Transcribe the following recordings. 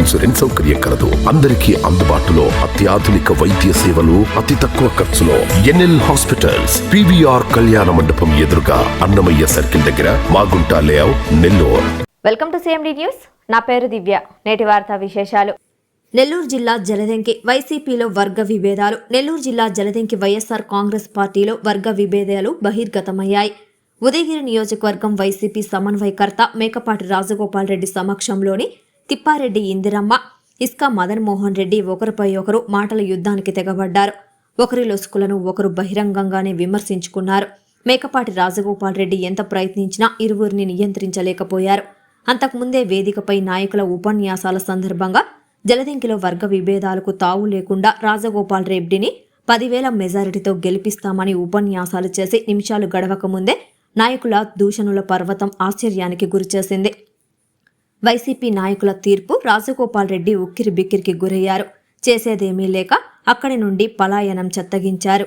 Insurance సౌకర్యం కలదు. అందరికీ అందుబాటులో అత్యాధునిక వైద్య సేవలు అతి తక్కువ ఖర్చులో ఎన్ఎల్ హాస్పిటల్స్ పివిఆర్ కళ్యాణ మండపం ఎదురుగా అన్నమయ్య సర్కిల్ దగ్గర Magunta layout Nellore. Welcome to CMD news నా పేరు దివ్య. నేటి వార్తా విశేషాలు. నెల్లూరు జిల్లా జలదెంకి వైసీపీలో వర్గ విభేదాలు నెల్లూరు జిల్లా జలదెంకి వైఎస్ఆర్ కాంగ్రెస్ పార్టీలో వర్గ విభేదాలు బహిర్గతమయ్యాయి. ఉదయగిరి నియోజకవర్గం వైసీపీ సమన్వయకర్త మేకపాటి రాజగోపాల్ రెడ్డి సమక్షంలోని తిప్పారెడ్డి ఇందిరమ్మ. ఇస్కా మదన్ మోహన్ రెడ్డి ఒకరిపై ఒకరు మాటల యుద్ధానికి తెగబడ్డారు. ఒకరి లొసుకులను ఒకరు బహిరంగంగానే విమర్శించుకున్నారు. మేకపాటి రాజగోపాల్ రెడ్డి ఎంత ప్రయత్నించినా ఇరువురిని నియంత్రించలేకపోయారు. అంతకుముందే వేదికపై నాయకుల ఉపన్యాసాల సందర్భంగా జలదింకిలో వర్గ విభేదాలకు తావు లేకుండా రాజగోపాల్ రెడ్డిని పదివేల మెజారిటీతో గెలిపిస్తామని ఉపన్యాసాలు చేసి నిమిషాలు గడవక ముందే నాయకుల దూషణుల పర్వతం ఆశ్చర్యానికి గురిచేసింది. వైసీపీ నాయకుల తీర్పు రాజగోపాల్ రెడ్డి ఉక్కిరి బిక్కిరికి గురయ్యారు. చేసేదేమీ లేక అక్కడి నుండి పలాయనం చెత్తగించారు.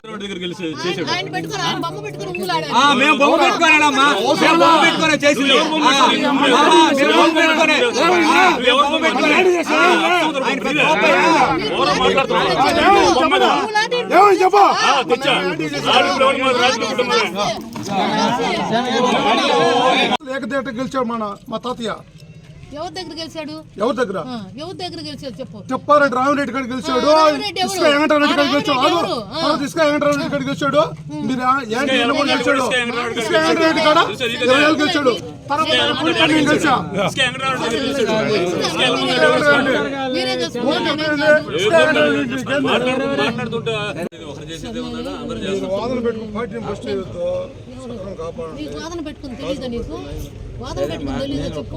ఆ, మేము బొమ్మ మేము పెట్టుకునే చేసింది. ఏకదేట గెలిచాడు మన మా తాతయ్య. ఎవరి దగ్గర గెలిచాడు? ఎవరి దగ్గర? ఎవరి దగ్గర గెలిచాడు చెప్పు. చెప్పారెడ్డి రామిరెడ్డి గారు గెలిచాడు? ఇసుక గారు గెలిచాడు. ఇసుక గారు గెలిచాడు. మీరు ఏంటి గెలిచాడు. ఇసుక వెంకటరెడ్డి కాడ? ఇరవై ఏళ్ళు గెలిచాడు? తర్వాత నేను గెలిచా వాదన పెట్టుకుని తెలియదా నీకు పెట్టుకుని తెలియదా చెప్పు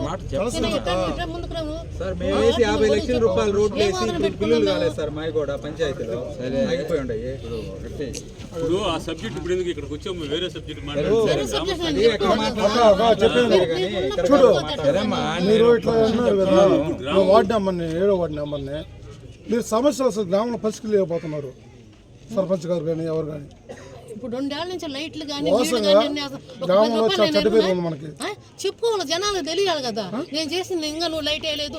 ముందుకు రావు సార్ మేము వేసి యాభై లక్షల రూపాయలు రోడ్లు వేసి బిల్లులు? కాలేదు సార్ మావి కూడా పంచాయతీలో ఆగిపోయి ఉండయి ఇప్పుడు ఆ సబ్జెక్ట్ ఇప్పుడు ఎందుకు ఇక్కడికి వచ్చాము వేరే సబ్జెక్ట్ ఇక్కడ చూడు మీరు ఇట్లా అన్నారు కదా ఏడో వార్డు నెంబర్ని మీరు సమస్యలు అసలు గ్రామంలో పరిష్కరించలేకపోతున్నారు. సర్పంచ్ గారు కానీ ఎవరు కానీ ఇప్పుడు రెండేళ్ళ నుంచి లైట్లు కానీ మనకి? చెప్పుకోవాలి జనాలు తెలియాలి కదా. నేను చేసింది ఇంకా నువ్వు లైట్ వేయలేదు.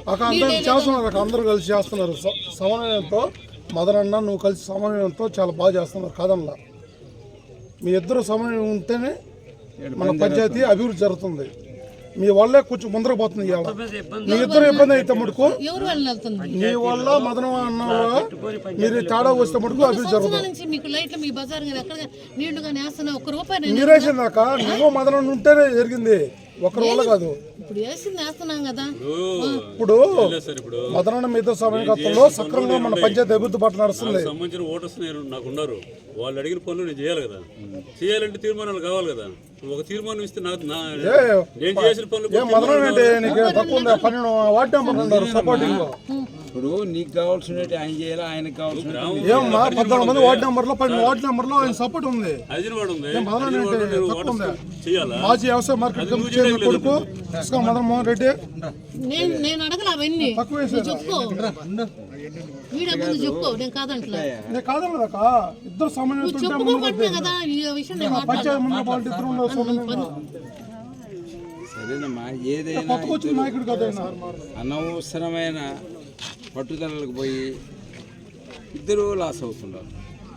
చేస్తున్నారు అక్కడ అందరూ కలిసి చేస్తున్నారు. స- సమన్వయంతో మదనన్న నువ్వు కలిసి సమన్వయంతో చాలా బాగా చేస్తున్నారు కాదనలా మీ ఇద్దరు సమన్వయం ఉంటేనే మన పంచాయతీ అభివృద్ధి జరుగుతుంది. మీ వల్లే కొంచెం ముందరకు పోతుంది ఇవాళ. మీ ఇద్దరు ఇబ్బంది అయితే వెళ్తుంది మీ వల్ల మదన అన్న మీరు తేడా వస్తే మటుకు అభివృద్ధి జరుగుతుంది. నుంచి మీకు లైట్లు మీ బజార్ కానీ ఎక్కడ నీళ్ళు కానీ వేస్తున్నా ఒక్క రూపాయి నేను మీరేసిన దాకా నువ్వు మదన ఉంటేనే జరిగింది. ఒకరి వల్ల కాదు. ఇప్పుడు వేసింది వేస్తున్నాం కదా. ఇప్పుడు మదన మీద సమయకత్వంలో సక్రమంగా మన పంచాయతీ అభివృద్ధి పట్ల నడుస్తుంది. సంబంధించిన ఓటర్స్ నాకు ఉన్నారు. వాళ్ళు అడిగిన పనులు నేను చేయాలి కదా. చేయాలంటే తీర్మానాలు కావాలి కదా. ఒక తీర్మానం ఇస్తే నాకు నేను చేసిన పనులు ఏం మదన అంటే నీకు తక్కువ ఉంది పన్నెండు వార్డు నెంబర్ ఉన్నారు సపోర్టింగ్లో. ఇప్పుడు నీకు కావాల్సిన ఆయన చేయాలి ఆయనకు కావాల్సిన ఏమమ్మా పద్నాలుగు మంది వార్డు నెంబర్లో పన్నెండు వార్డు నెంబర్లో ఆయన సపోర్ట్ ఉంది. మాజీ వ్యవసాయ మార్కెట్ కమిటీ కొడుకు ఇసుక మదన్ మోహన్ రెడ్డి. నేను అడగల అవన్నీ? ఇద్దరు సమన్వయం. పంచాయతీ. సరేనమ్మా ఏదైనా ఆయన. అనవసరమైన పట్టుదలకు పోయి ఇద్దరు లాస్ అవుతున్నారు